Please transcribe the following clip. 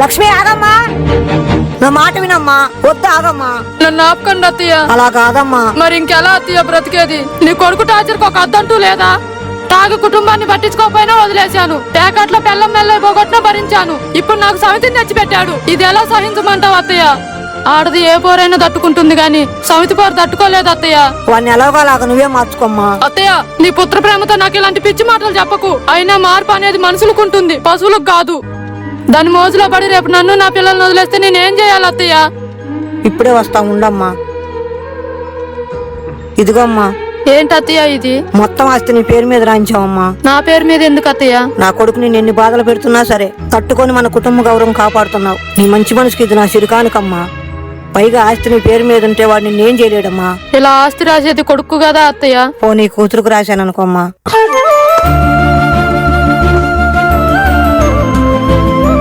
లక్ష్మి ఆగమ్మా. నా మాట వినమ్మా. వద్దు ఆగమ్మా. నన్ను ఆపకండి అత్తయ్య. అలా కాదమ్మా. మరి ఇంకెలా అత్తయ్య బ్రతికేది? నీ కొడుకు టార్చర్కి ఒక అద్దంటూ లేదా? తాగి కుటుంబాన్ని పట్టించుకోకపోయినా వదిలేశాను. పేకాట్లో పెళ్ళం మెల్ల పోగొట్టినా భరించాను. ఇప్పుడు నాకు సమితిని తెచ్చిపెట్టాడు. ఇది ఎలా సహించమంటావు అత్తయ్య? ఆడది ఏ పోరైనా తట్టుకుంటుంది గాని సమితి పోరు తట్టుకోలేదు అత్తయ్య. వాడిని ఎలాగోలాగా నువ్వే మార్చుకోమ్మా. అత్తయ్య నీ పుత్ర ప్రేమతో నాకు ఇలాంటి పిచ్చి మాటలు చెప్పకు. అయినా మార్పు అనేది మనుషులకు ఉంటుంది పశువులకు కాదు. దాని మోజులో పడి రేపు నన్ను నా పిల్లల్ని వదిలేస్తే నేనేం చేయాలి అత్తయ్య? ఇప్పుడే వస్తా ఉండమ్మా. ఇదిగోమ్మా. ఏంటి అత్తయ్య ఇది? మొత్తం ఆస్తి నీ పేరు మీద రాయించావమ్మా. నా పేరు మీద ఎందుకు అత్తయ్య? నా కొడుకు నేను ఎన్ని బాధలు పెడుతున్నా సరే తట్టుకొని మన కుటుంబ గౌరవం కాపాడుతున్నావు. నీ మంచి మనసుకి ఇది నా సిరికానుకమ్మా. పైగా ఆస్తి నీ పేరు మీద ఉంటే వాడిని నేనేం చేయలేడమ్మా. ఇలా ఆస్తి రాసేది కొడుకు కదా అత్తయ్య? పో నీ కూతురుకు రాశాను అనుకోమ్మా